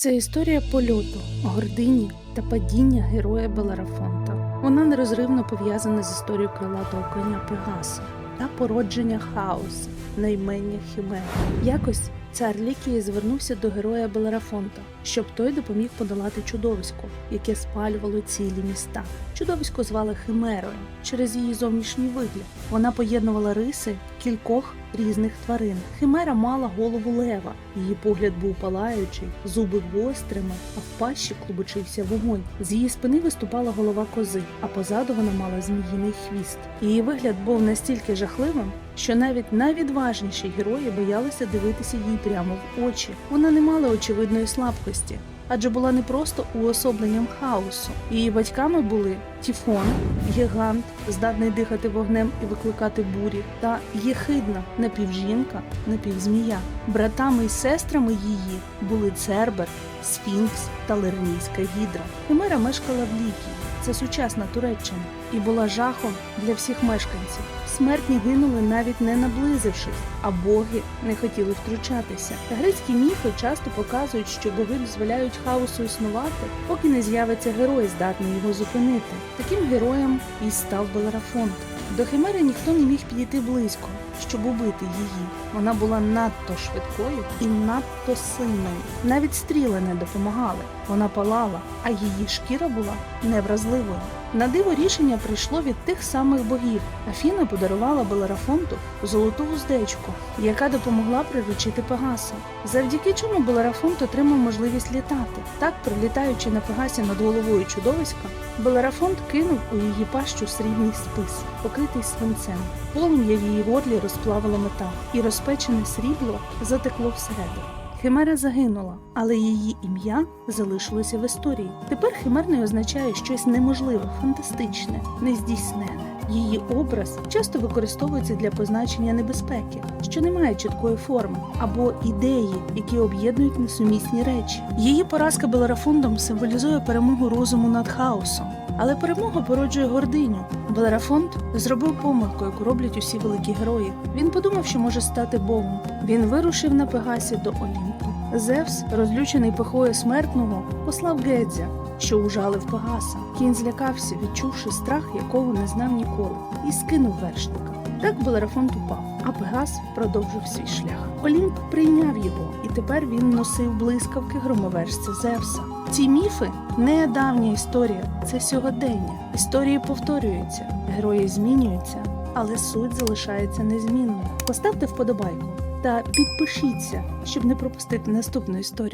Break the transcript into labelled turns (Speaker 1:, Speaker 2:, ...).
Speaker 1: Це історія польоту, гордині та падіння героя Беларафонта. Вона нерозривно пов'язана з історією крилатого коня Пегаса та породження хаосу, наймення Хімери. Якось цар Лікії звернувся до героя Беларафонта, щоб той допоміг подолати чудовисько, яке спалювало цілі міста. Чудовисько звали Химерою через її зовнішній вигляд. Вона поєднувала риси кількох різних тварин. Химера мала голову лева, її погляд був палаючий, зуби гострими, а в пащі клубочився вогонь. З її спини виступала голова кози, а позаду вона мала зміїний хвіст. Її вигляд був настільки жахливим, що навіть найвідважніші герої боялися дивитися їй прямо в очі. Вона не мала очевидної слабкості. Адже була не просто уособленням хаосу. Її батьками були Тіфон, гігант, здатний дихати вогнем і викликати бурі, та Єхидна, напівжінка, напівзмія. Братами і сестрами її були Цербер, Сфінкс та Лирнійська гідра. Химера мешкала в Лікії, це сучасна Туреччина, і була жахом для всіх мешканців. Смертні гинули навіть не наблизившись, а боги не хотіли втручатися. Грецькі міфи часто показують, що боги дозволяють хаосу існувати, поки не з'явиться герой, здатний його зупинити. Таким героєм і став Белерафонт. До Химери ніхто не міг підійти близько, щоб убити її. Вона була надто швидкою і надто сильною. Навіть стріли не допомагали. Вона палала, а її шкіра була невразливою. На диво рішення прийшло від тих самих богів. Афіна подарувала Белерафонту золоту вуздечку, яка допомогла приручити Пегаса. Завдяки чому Белерафонт отримав можливість літати. Так, прилітаючи на Пегасі над головою чудовиська, Белерафонт кинув у її пащу срібний спис, покритий свинцем. Полум'я в її горлі розплавило метал, і розпечене срібло затекло всередину. Химера загинула, але її ім'я залишилося в історії. Тепер химерний означає щось неможливе, фантастичне, нездійснене. Її образ часто використовується для позначення небезпеки, що не має чіткої форми, або ідеї, які об'єднують несумісні речі. Її поразка Белерафондом символізує перемогу розуму над хаосом. Але перемога породжує гординю. Белерафонт зробив помилку, яку роблять усі великі герої. Він подумав, що може стати богом. Він вирушив на Пегасі до Олімпу. Зевс, розлючений пихою смертного, послав Гедзя, що ужалив Пегаса. Кінь злякався, відчувши страх, якого не знав ніколи, і скинув вершника. Так Белерафонт упав, а Пегас продовжив свій шлях. Олімп прийняв його, і тепер він носив блискавки громовержця Зевса. Ці міфи не давня історія, це сьогодення. Історії повторюються, герої змінюються, але суть залишається незмінною. Поставте вподобайку та підпишіться, щоб не пропустити наступну історію.